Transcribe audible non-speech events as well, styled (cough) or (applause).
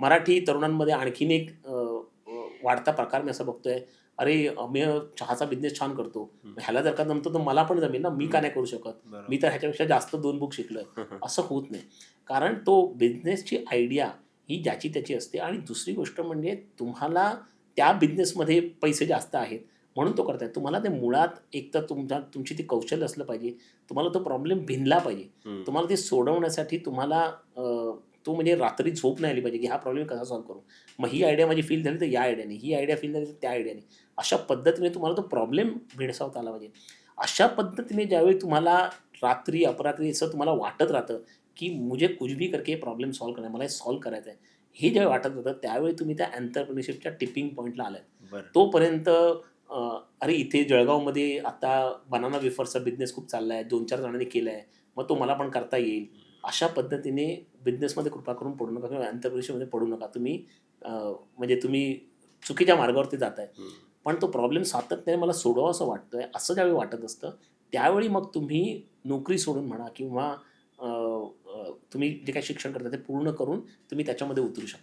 मराठी तरुणांमध्ये आणखीन एक वाढता प्रकार मी असं बघतोय. अरे मी चहाचा बिझनेस छान करतो. ह्याला जर का जमतं तर मला पण जमेल ना. मी का नाही करू शकत. मी तर ह्याच्यापेक्षा जास्त दोन बुक शिकलोय. (laughs) असं होत नाही. कारण तो बिझनेसची आयडिया ही ज्याची त्याची असते. आणि दुसरी गोष्ट म्हणजे तुम्हाला त्या बिझनेसमध्ये पैसे जास्त आहेत म्हणून तो करताय. तुम्हाला ते मुळात एक तर तुमच्या तुमची ती कौशल्य असलं पाहिजे. तुम्हाला तो प्रॉब्लेम भिनला पाहिजे. तुम्हाला ते सोडवण्यासाठी तुम्हाला तो म्हणजे रात्री झोप नाही आली पाहिजे की हा प्रॉब्लेम कसा सॉल्व्ह करू? मग ही आयडिया माझी फील झाली तर या आयडियाने ही आयडिया फील झाली तर त्या आयडियाने अशा पद्धतीने तुम्हाला तो प्रॉब्लेम भेडसावता आला पाहिजे. अशा पद्धतीने ज्यावेळी तुम्हाला रात्री अपरात्री असं तुम्हाला वाटत राहतं की मुझे कुछ भी करके प्रॉब्लेम सॉल्व्ह करणार मला हे सॉल्व्ह करायचं आहे हे ज्यावेळी वाटत होतं त्यावेळी तुम्ही त्या एंटरप्रिनरशिपच्या टिपिंग पॉईंटला बरं. तोपर्यंत अरे इथे जळगावमध्ये आता बनाना वेफरचा बिझनेस खूप चालला आहे दोन चार जणांनी केला आहे मग तो मला पण करता येईल. अशा पद्धतीने बिझनेसमध्ये कृपा करून पडू नका किंवा एंटरप्रिनरशिपमध्ये पडू नका. तुम्ही म्हणजे तुम्ही चुकीच्या मार्गावरती जाताय. हम्म. पण तो प्रॉब्लेम सातत्याने मला सोडवा असं वाटतंय असं ज्यावेळी वाटत असतं त्यावेळी मग तुम्ही नोकरी सोडून म्हणा किंवा तुम्ही जे काही शिक्षण करता ते पूर्ण करून तुम्ही त्याच्यामध्ये उतरू शकता.